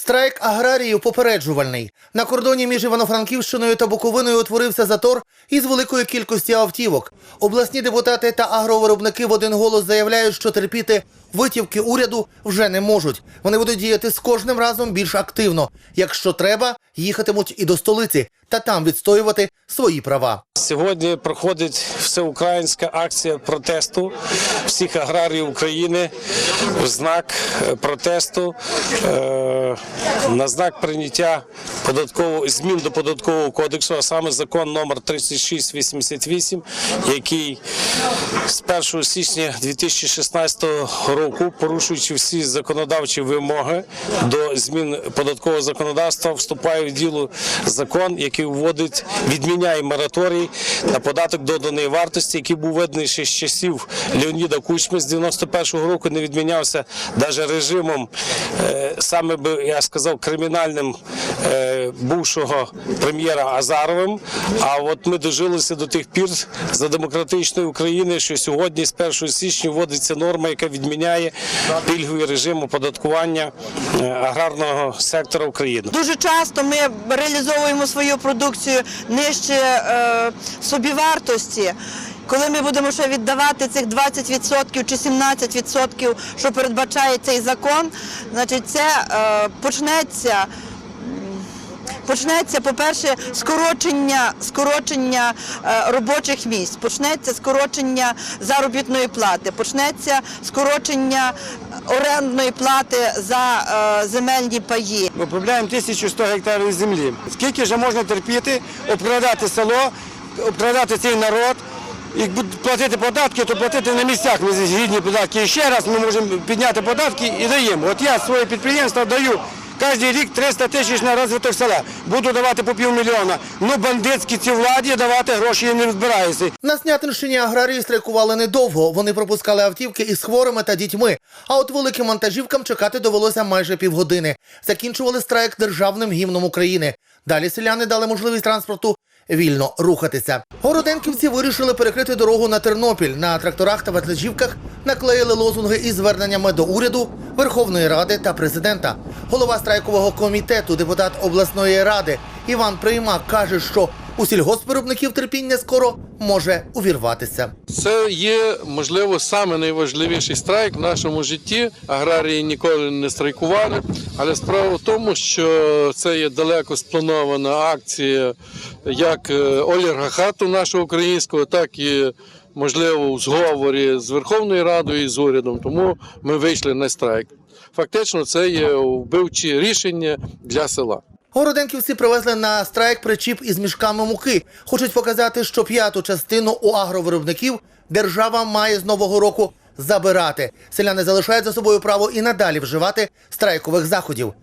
Страйк аграріїв попереджувальний. На кордоні між Івано-Франківщиною та Буковиною утворився затор із великої кількості автівок. Обласні депутати та агровиробники в один голос заявляють, що терпіти витівки уряду вже не можуть. Вони будуть діяти з кожним разом більш активно. Якщо треба, їхатимуть і до столиці та там відстоювати свої права. Сьогодні проходить всеукраїнська акція протесту всіх аграріїв України в знак е, протесту е, на знак прийняття податкового змін до податкового кодексу, а саме закон номер 3688, який з 1 січня 2016 року, порушуючи всі законодавчі вимоги до змін податкового законодавства, вступає в діло закон, який вводить, відміняє мораторій на податок доданої вартості, який був введений ще з часів Леоніда Кучми з 91-го року, не відмінявся навіть режимом, е, саме би я сказав, кримінальним е, бувшого прем'єра Азаровим. А от ми дожилися до тих пір за демократичної України, що сьогодні з 1 січня вводиться норма, яка відміняє пільговий режим оподаткування е, аграрного сектора України. Дуже часто ми реалізовуємо свою продукцію нижче е, собівартості. Коли ми будемо ще віддавати цих 20% чи 17%, що передбачає цей закон, значить це е, почнеться. Почнеться, по-перше, скорочення, скорочення е, робочих місць, почнеться скорочення заробітної плати, почнеться скорочення орендної плати за е, земельні паї. Ми обробляємо 1100 гектарів землі. Скільки ж можна терпіти, обкрадати село, обкрадати цей народ. І платити податки, то платити на місцях ми згідні податки. І ще раз ми можемо підняти податки і даємо. От я своє підприємство даю кожен рік 300 тисяч на розвиток села. Буду давати по півмільйона. Ну бандитські ці владі давати гроші я не розбираюся. На Снятинщині аграрії страйкували недовго. Вони пропускали автівки із хворими та дітьми. А от великим вантажівкам чекати довелося майже півгодини. Закінчували страйк державним гімном України. Далі селяни дали можливість транспорту вільно рухатися. Городенківці вирішили перекрити дорогу на Тернопіль. На тракторах та вантажівках наклеїли лозунги із зверненнями до уряду, Верховної Ради та президента. Голова страйкового комітету, депутат обласної ради Іван Приймак каже, що у сільгоспвиробників терпіння скоро може увірватися. Це є, можливо, саме найважливіший страйк в нашому житті. Аграрії ніколи не страйкували. Але справа в тому, що це є далеко спланована акція як е, олігархату нашого українського, так і можливо у зговорі з Верховною Радою і з урядом. Тому ми вийшли на страйк. Фактично, це є вбивчі рішення для села. Городенківці привезли на страйк причіп із мішками муки. Хочуть показати, що п'яту частину у агровиробників держава має з нового року забирати. Селяни залишають за собою право і надалі вживати страйкових заходів.